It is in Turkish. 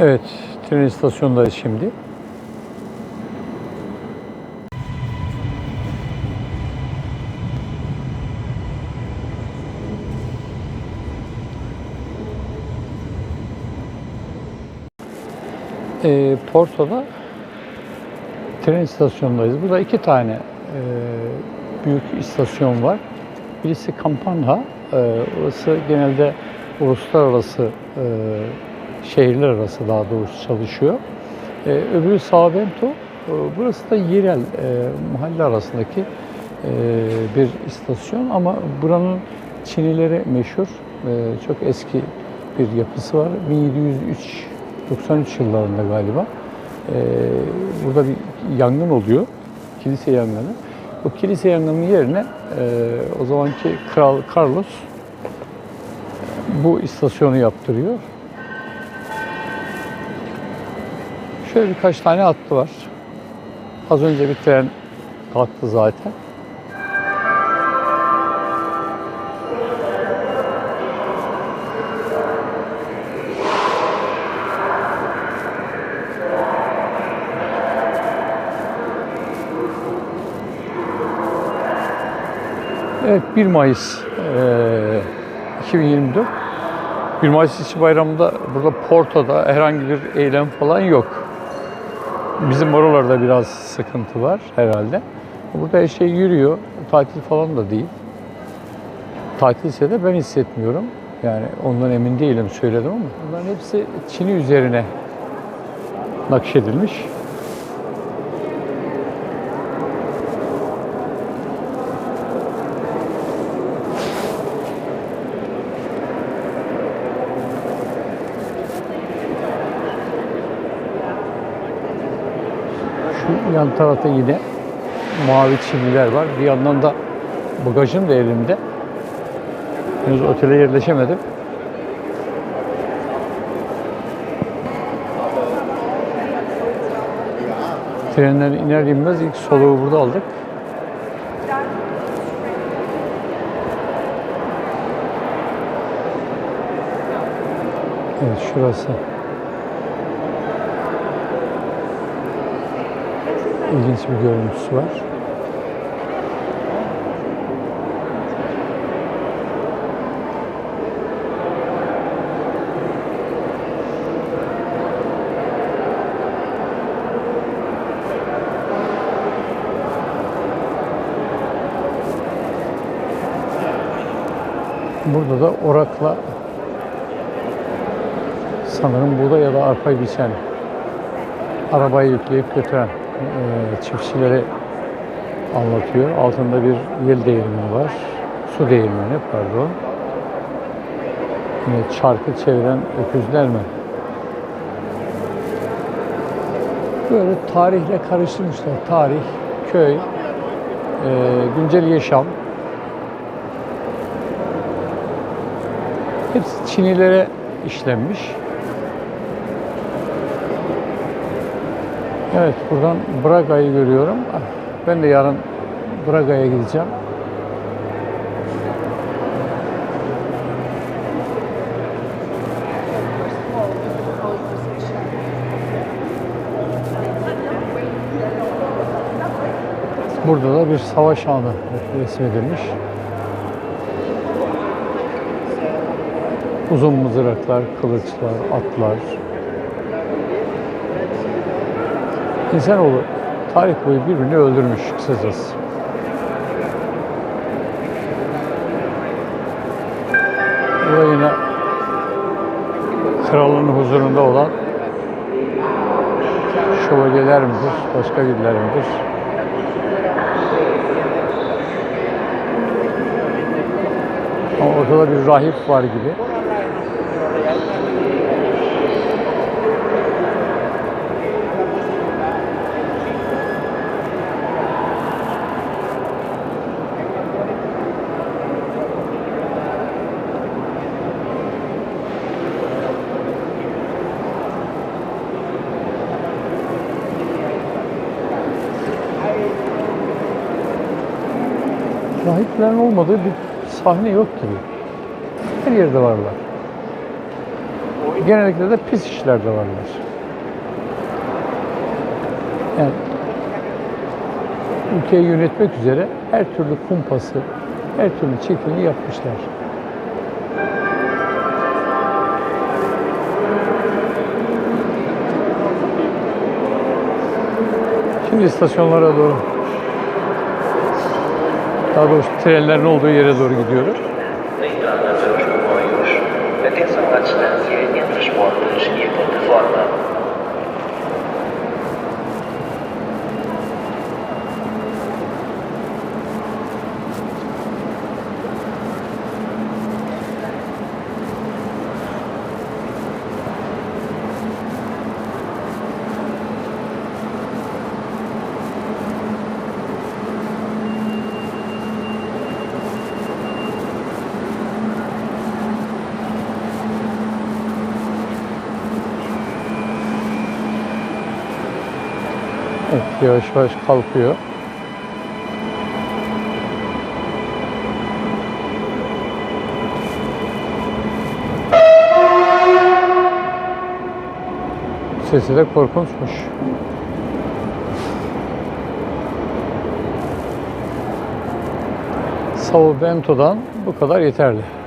Evet, tren istasyonundayız şimdi. Ee, Porto'da tren istasyonundayız. Burada iki tane e, büyük istasyon var. Birisi Kampanha, e, orası genelde uluslararası e, şehirler arası daha doğrusu çalışıyor. E, öbürü Savento, e, burası da yerel e, mahalle arasındaki e, bir istasyon ama buranın Çinileri meşhur. E, çok eski bir yapısı var. 1703 93 yıllarında galiba. E, burada bir yangın oluyor. Kilise yangını. Bu kilise yangının yerine e, o zamanki Kral Carlos bu istasyonu yaptırıyor. Şöyle birkaç tane hattı var. Az önce bir tren kalktı zaten. Evet 1 Mayıs eee, 2024. 1 Mayıs İşçi Bayramı'nda burada Porto'da herhangi bir eylem falan yok. Bizim oralarda biraz sıkıntı var herhalde. Burada her şey yürüyor. Tatil falan da değil. Tatilse de ben hissetmiyorum. Yani ondan emin değilim söyledim ama. Bunların hepsi Çin'i üzerine nakşedilmiş. Yan tarafta yine mavi çiviler var. Bir yandan da bagajım da elimde. Henüz otele yerleşemedim. Trenden iner inmez ilk soluğu burada aldık. Evet şurası. İlginç bir görüntüsü var. Burada da orakla sanırım buğday ya da arpa biçen arabayı yükleyip götüren çiftçileri anlatıyor. Altında bir yel değirmeni var. Su değirmeni pardon. Yine çarkı çeviren öküzler mi? Böyle tarihle karıştırmışlar. Tarih, köy, e, güncel yaşam. Hepsi Çinilere işlenmiş. Evet, buradan Braga'yı görüyorum. Ben de yarın Braga'ya gideceğim. Burada da bir savaş anı resmedilmiş. Uzun mızraklar, kılıçlar, atlar, İnsanoğlu tarih boyu birbirini öldürmüş kısacası. Burada yine kralın huzurunda olan şövalyeler midir, başka birileri midir? Ama ortada bir rahip var gibi. Rahiplerin olmadığı bir sahne yok gibi. Her yerde varlar. genellikle de pis işlerde varlar. Yani ülkeyi yönetmek üzere her türlü kumpası, her türlü çekimi yapmışlar. Şimdi istasyonlara doğru, daha doğrusu trenlerin olduğu yere doğru a plataforma. Evet, yavaş yavaş kalkıyor. Sesi de korkunçmuş. Bento'dan bu kadar yeterli.